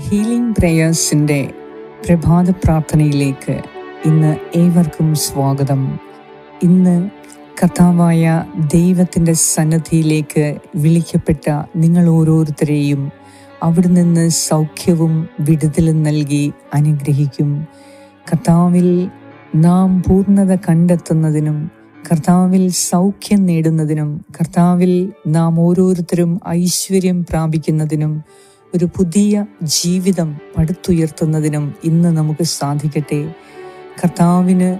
Healing പ്രേയേഴ്സിന്റെ പ്രഭാത പ്രാർത്ഥനയിലേക്ക് ഇന്ന് ഏവർക്കും സ്വാഗതം. ഇന്ന് കഥാവായ ദൈവത്തിന്റെ സന്നദ്ധിയിലേക്ക് വിളിക്കപ്പെട്ട നിങ്ങൾ ഓരോരുത്തരെയും അവിടെ നിന്ന് സൗഖ്യവും വിടുതലും നൽകി അനുഗ്രഹിക്കും. കർത്താവിൽ നാം പൂർണത കണ്ടെത്തുന്നതിനും കർത്താവിൽ സൗഖ്യം നേടുന്നതിനും കർത്താവിൽ നാം ഓരോരുത്തരും ഐശ്വര്യം പ്രാപിക്കുന്നതിനും ഒരു പുതിയ ജീവിതം പടുത്തുയർത്തുന്നതിനും ഇന്ന് നമുക്ക് സാധിക്കട്ടെ. കർത്താവിന്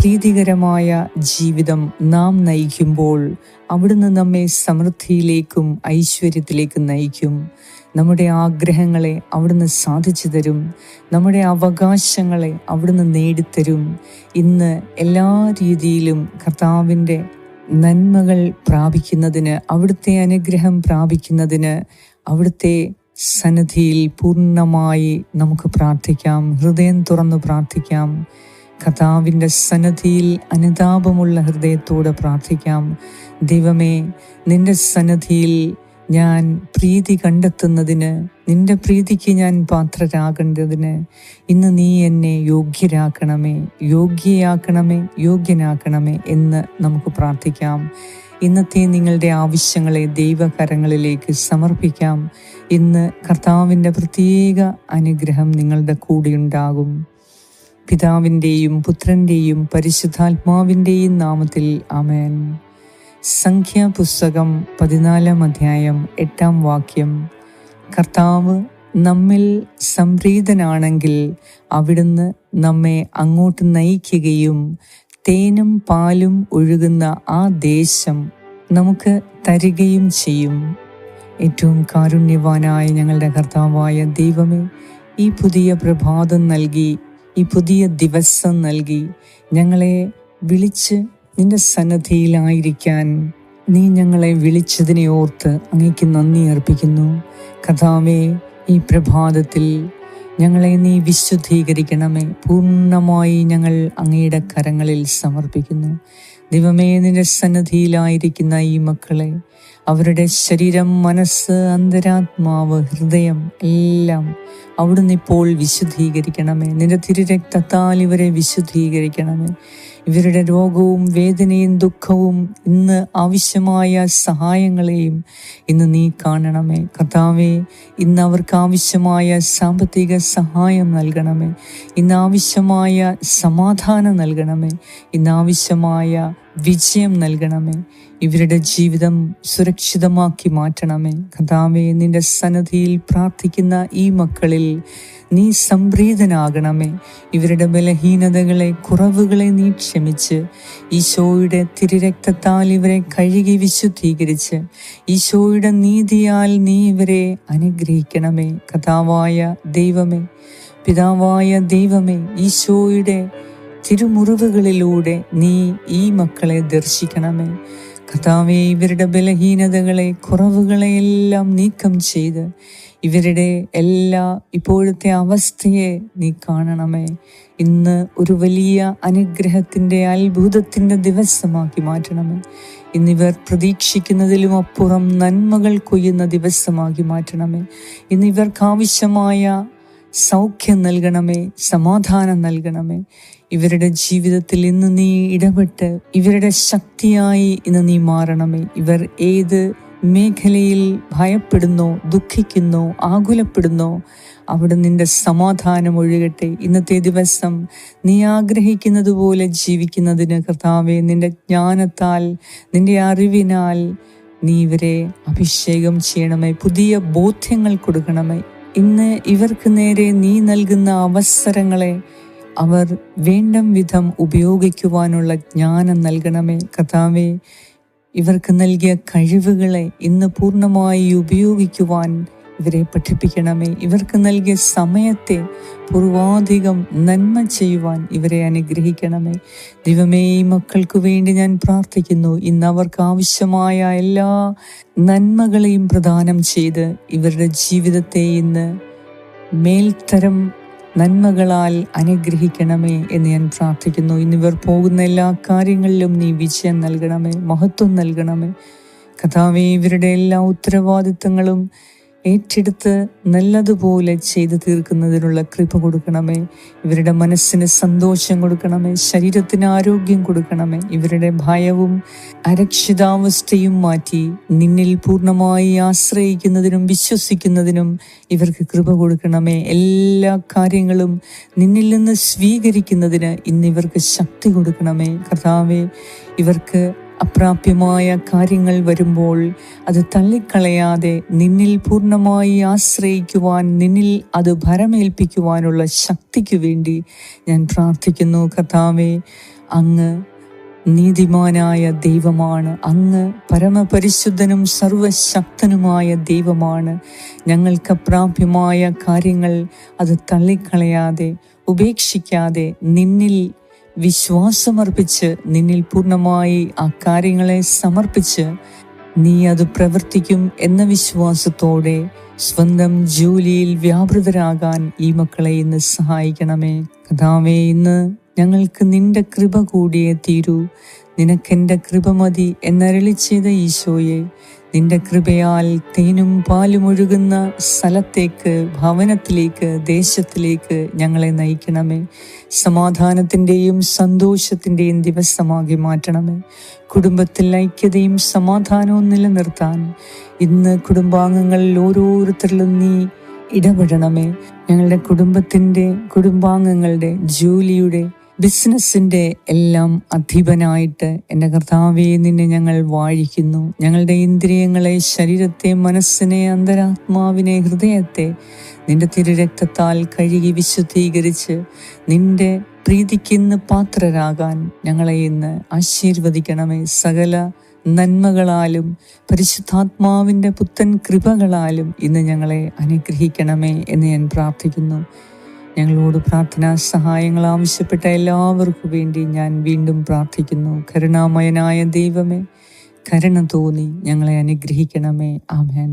പ്രീതികരമായ ജീവിതം നാം നയിക്കുമ്പോൾ അവിടുന്ന് നമ്മെ സമൃദ്ധിയിലേക്കും ഐശ്വര്യത്തിലേക്കും നയിക്കും. നമ്മുടെ ആഗ്രഹങ്ങളെ അവിടുന്ന് സാധിച്ചു തരും. നമ്മുടെ അവകാശങ്ങളെ അവിടുന്ന് നേടിത്തരും. ഇന്ന് എല്ലാ രീതിയിലും കർത്താവിന്റെ നന്മകൾ പ്രാപിക്കുന്നതിന് അവിടുത്തെ അനുഗ്രഹം പ്രാപിക്കുന്നതിന് അവിടുത്തെ സന്നിധിയിൽ പൂർണമായി നമുക്ക് പ്രാർത്ഥിക്കാം. ഹൃദയം തുറന്നു പ്രാർത്ഥിക്കാം. കഥാവിന്റെ സന്നദ്ധിയിൽ അനുതാപമുള്ള ഹൃദയത്തോടെ പ്രാർത്ഥിക്കാം. ദൈവമേ നിന്റെ സന്നദ്ധിയിൽ ഞാൻ പ്രീതി കണ്ടെത്തുന്നതിന് നിന്റെ പ്രീതിക്ക് ഞാൻ പാത്രരാകേണ്ടതിന് ഇന്ന് നീ എന്നെ യോഗ്യരാക്കണമേ യോഗ്യയാക്കണമേ യോഗ്യനാക്കണമേ എന്ന് നമുക്ക് പ്രാർത്ഥിക്കാം. ഇന്നത്തെ നിങ്ങളുടെ ആവശ്യങ്ങളെ ദൈവകരങ്ങളിലേക്ക് സമർപ്പിക്കാം. ഇന്ന് കർത്താവിന്റെ പ്രത്യേക അനുഗ്രഹം നിങ്ങളുടെ കൂടെയുണ്ടാകും പിതാവിന്റെയും പുത്രന്റെയും പരിശുദ്ധാത്മാവിന്റെയും നാമത്തിൽ അമേൻ സംഖ്യാപുസ്തകം പതിനാലാം അധ്യായം എട്ടാം വാക്യം. കർത്താവ് നമ്മിൽ സംപ്രീതനാണെങ്കിൽ അവിടുന്ന് നമ്മെ അങ്ങോട്ട് നയിക്കുകയും തേനും പാലും ഒഴുകുന്ന ആ ദേശം നമുക്ക് തരികയും ചെയ്യും. ഏറ്റവും കാരുണ്യവാനായ ഞങ്ങളുടെ കർത്താവായ ദൈവമേ ഈ പുതിയ പ്രഭാതം നൽകി ഈ പുതിയ ദിവസം നൽകി ഞങ്ങളെ വിളിച്ച് നിന്റെ സന്നദ്ധിയിലായിരിക്കാൻ നീ ഞങ്ങളെ വിളിച്ചതിനെ ഓർത്ത് അങ്ങേക്ക് നന്ദി അർപ്പിക്കുന്നു. കഥാവേ ഈ പ്രഭാതത്തിൽ ഞങ്ങളെ നീ വിശുദ്ധീകരിക്കണമേ. പൂർണമായി ഞങ്ങൾ അങ്ങയുടെ കരങ്ങളിൽ സമർപ്പിക്കുന്നു. ദൈവമേ നിന്റെ സന്നദ്ധിയിലായിരിക്കുന്ന ഈ മക്കളെ അവരുടെ ശരീരം മനസ്സ് അന്തരാത്മാവ് ഹൃദയം എല്ലാം അവിടുന്ന് ഇപ്പോൾ വിശുദ്ധീകരിക്കണമേ. നിന്റെ തിരുരക്തത്താൽ ഇവരെ വിശുദ്ധീകരിക്കണമേ. ഇവരുടെ രോഗവും വേദനയും ദുഃഖവും ഇന്ന് ആവശ്യമായ സഹായങ്ങളെയും ഇന്ന് നീ കാണണമേ. കർത്താവേ ഇന്ന് അവർക്ക് ആവശ്യമായ സാമ്പത്തിക സഹായം നൽകണമേ. ഇന്ന് ആവശ്യമായ സമാധാനം നൽകണമേ. ഇന്ന് ആവശ്യമായ വിജയം നൽകണമേ. ഇവരുടെ ജീവിതം സുരക്ഷിതമാക്കി മാറ്റണമേ. കഥാവേ നിന്റെ സന്നദ്ധിയിൽ പ്രാർത്ഥിക്കുന്ന ഈ മക്കളിൽ നീ സംപ്രീതനാകണമേ. ഇവരുടെ ബലഹീനതകളെ കുറവുകളെ നീ ക്ഷമിച്ച്. ഈശോയുടെ തിരുരക്തത്താൽ ഇവരെ കഴുകി വിശുദ്ധീകരിച്ച്. ഈശോയുടെ നീതിയാൽ നീ ഇവരെ അനുഗ്രഹിക്കണമേ. കഥാവായ ദൈവമേ പിതാവായ ദൈവമേ ഈശോയുടെ തിരുമുറിവുകളിലൂടെ നീ ഈ മക്കളെ ദർശിക്കണമേ. കഥാവെ ഇവരുടെ ബലഹീനതകളെ കുറവുകളെ എല്ലാം നീക്കം ചെയ്ത് ഇവരുടെ എല്ലാ ഇപ്പോഴത്തെ അവസ്ഥയെ നീ കാണണമേ. ഇന്ന് ഒരു വലിയ അനുഗ്രഹത്തിന്റെ അത്ഭുതത്തിന്റെ ദിവസമാക്കി മാറ്റണമേ. ഇന്നിവർ പ്രതീക്ഷിക്കുന്നതിലും അപ്പുറം നന്മകൾ കൊയ്യുന്ന ദിവസമാക്കി മാറ്റണമേ. ഇന്നിവർക്ക് ആവശ്യമായ സൗഖ്യം നൽകണമേ സമാധാനം നൽകണമേ. ഇവരുടെ ജീവിതത്തിൽ ഇന്ന് നീ ഇടപെട്ട് ഇവരുടെ ശക്തിയായി ഇന്ന് നീ മാറണമേ. ഇവർ ഏത് മേഖലയിൽ ഭയപ്പെടുന്നോ ദുഃഖിക്കുന്നോ ആകുലപ്പെടുന്നോ അവിടെ നിന്റെ സമാധാനം ഒഴുകട്ടെ. ഇന്നത്തെ ദിവസം നീ ആഗ്രഹിക്കുന്നത് പോലെ ജീവിക്കുന്നതിന് കർത്താവെ നിന്റെ ജ്ഞാനത്താൽ നിന്റെ അറിവിനാൽ നീ ഇവരെ അഭിഷേകം ചെയ്യണമേ. പുതിയ ബോധ്യങ്ങൾ കൊടുക്കണമേ. ഇന്ന് ഇവർക്ക് നേരെ നീ നൽകുന്ന അവസരങ്ങളെ അവർ വേണ്ടം വിധം ഉപയോഗിക്കുവാനുള്ള ജ്ഞാനം നൽകണമേ കഥാവേ ഇവർക്ക് നൽകിയ കഴിവുകളെ ഇന്ന് പൂർണമായി ഉപയോഗിക്കുവാൻ ഇവരെ പഠിപ്പിക്കണമേ. ഇവർക്ക് നൽകിയ സമയത്തെ പൂർവാധികം നന്മ ചെയ്യുവാൻ ഇവരെ അനുഗ്രഹിക്കണമേ. ദൈവമേ ഈ മക്കൾക്ക് വേണ്ടി ഞാൻ പ്രാർത്ഥിക്കുന്നു. ഇന്ന് അവർക്ക് ആവശ്യമായ എല്ലാ നന്മകളെയും പ്രദാനം ചെയ്ത് ഇവരുടെ ജീവിതത്തെ ഇന്ന് മേൽത്തരം നന്മകളാൽ അനുഗ്രഹിക്കണമേ എന്ന് ഞാൻ പ്രാർത്ഥിക്കുന്നു. ഇന്നിവർ പോകുന്ന എല്ലാ കാര്യങ്ങളിലും നീ വിജയം നൽകണമേ മഹത്വം നൽകണമേ. കഥാവേ ഇവരുടെ എല്ലാ ഉത്തരവാദിത്തങ്ങളും ഏറ്റെടുത്ത് നല്ലതുപോലെ ചെയ്തു തീർക്കുന്നതിനുള്ള കൃപ കൊടുക്കണമേ. ഇവരുടെ മനസ്സിന് സന്തോഷം കൊടുക്കണമേ. ശരീരത്തിന് ആരോഗ്യം കൊടുക്കണമേ. ഇവരുടെ ഭയവും അരക്ഷിതാവസ്ഥയും മാറ്റി നിന്നിൽ പൂർണമായി ആശ്രയിക്കുന്നതിനും വിശ്വസിക്കുന്നതിനും ഇവർക്ക് കൃപ കൊടുക്കണമേ. എല്ലാ കാര്യങ്ങളും നിന്നിൽ നിന്ന് സ്വീകരിക്കുന്നതിന് ഇന്ന് ഇവർക്ക് ശക്തി കൊടുക്കണമേ. കർത്താവെ ഇവർക്ക് അപ്രാപ്യമായ കാര്യങ്ങൾ വരുമ്പോൾ അത് തള്ളിക്കളയാതെ നിന്നിൽ പൂർണമായി ആശ്രയിക്കുവാൻ നിന്നിൽ അത് ഭരമേൽപ്പിക്കുവാനുള്ള ശക്തിക്ക് വേണ്ടി ഞാൻ പ്രാർത്ഥിക്കുന്നു കഥാവെ അങ്ങ് നീതിമാനായ ദൈവമാണ്. അങ്ങ് പരമപരിശുദ്ധനും സർവശക്തനുമായ ദൈവമാണ്. ഞങ്ങൾക്ക് അപ്രാപ്യമായ കാര്യങ്ങൾ അത് തള്ളിക്കളയാതെ ഉപേക്ഷിക്കാതെ നിന്നിൽ വിശ്വാസമർപ്പിച്ച് നിന്നിൽ പൂർണമായി ആ കാര്യങ്ങളെ സമർപ്പിച്ച് നീ അത് പ്രവർത്തിക്കും എന്ന വിശ്വാസത്തോടെ സ്വന്തം ജോലിയിൽ വ്യാപൃതരാകാൻ ഈ മക്കളെ ഇന്ന് സഹായിക്കണമേ. കഥാവേ ഇന്ന് ഞങ്ങൾക്ക് നിന്റെ കൃപ കൂടിയേ തീരൂ. നിനക്കെന്റെ കൃപ മതി എന്നരളി ചെയ്ത ഈശോയെ നിന്റെ കൃപയാൽ തേനും പാലും ഒഴുകുന്ന സ്ഥലത്തേക്ക് ഭവനത്തിലേക്ക് ദേശത്തിലേക്ക് ഞങ്ങളെ നയിക്കണമേ. സമാധാനത്തിന്റെയും സന്തോഷത്തിന്റെയും ദിവസമാകി മാറ്റണമേ. കുടുംബത്തിൽ ഐക്യതയും സമാധാനവും നിലനിർത്താൻ ഇന്ന് കുടുംബാംഗങ്ങളിൽ ഓരോരുത്തരിലും നീ ഇടപെടണമേ. ഞങ്ങളുടെ കുടുംബത്തിന്റെ കുടുംബാംഗങ്ങളുടെ ജോലിയുടെ ബിസിനസ്സിന്റെ എല്ലാം അധിപനായിട്ട് എന്റെ കർത്താവെ നിന്നെ ഞങ്ങൾ വാഴിക്കുന്നു. ഞങ്ങളുടെ ഇന്ദ്രിയങ്ങളെ ശരീരത്തെ മനസ്സിനെ അന്തരാത്മാവിനെ ഹൃദയത്തെ നിന്റെ തിരുരക്തത്താൽ കഴുകി വിശുദ്ധീകരിച്ച് നിന്റെ പ്രീതിക്കിന്ന് പാത്രരാകാൻ ഞങ്ങളെ ഇന്ന് ആശീർവദിക്കണമേ. സകല നന്മകളാലും പരിശുദ്ധാത്മാവിന്റെ പുത്തൻ കൃപകളാലും ഇന്ന് ഞങ്ങളെ അനുഗ്രഹിക്കണമേ എന്ന് ഞാൻ പ്രാർത്ഥിക്കുന്നു. ഞങ്ങളോട് പ്രാർത്ഥനാ സഹായങ്ങൾ ആവശ്യപ്പെട്ട എല്ലാവർക്കും വേണ്ടി ഞാൻ വീണ്ടും പ്രാർത്ഥിക്കുന്നു. കരുണാമയനായ ദൈവമേ കരുണ തോന്നി ഞങ്ങളെ അനുഗ്രഹിക്കണമേ. ആമേൻ.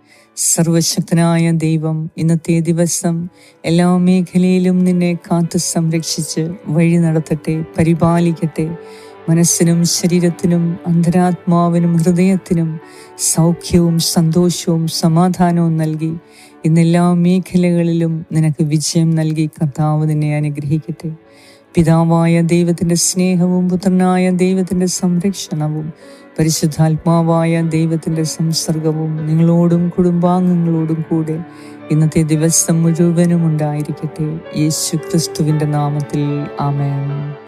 സർവശക്തനായ ദൈവം ഇന്നത്തെ ദിവസം എല്ലാ മേഖലയിലും നിന്നെ കാത്തു സംരക്ഷിച്ച് വഴി നടത്തട്ടെ പരിപാലിക്കട്ടെ. മനസ്സിനും ശരീരത്തിനും അന്തരാത്മാവിനും ഹൃദയത്തിനും സൗഖ്യവും സന്തോഷവും സമാധാനവും നൽകി ഇന്നെല്ലാ മേഖലകളിലും നിനക്ക് വിജയം നൽകി കർത്താവ് നിന്നെ അനുഗ്രഹിക്കട്ടെ. പിതാവായ ദൈവത്തിന്റെ സ്നേഹവും പുത്രനായ ദൈവത്തിന്റെ സംരക്ഷണവും പരിശുദ്ധാത്മാവായ ദൈവത്തിന്റെ സംസർഗവും നിങ്ങളോടും കുടുംബാംഗങ്ങളോടും കൂടെ ഇന്നത്തെ ദിവസം മുഴുവനും ഉണ്ടായിരിക്കട്ടെ. യേശു ക്രിസ്തുവിന്റെ നാമത്തിൽ ആമേൻ.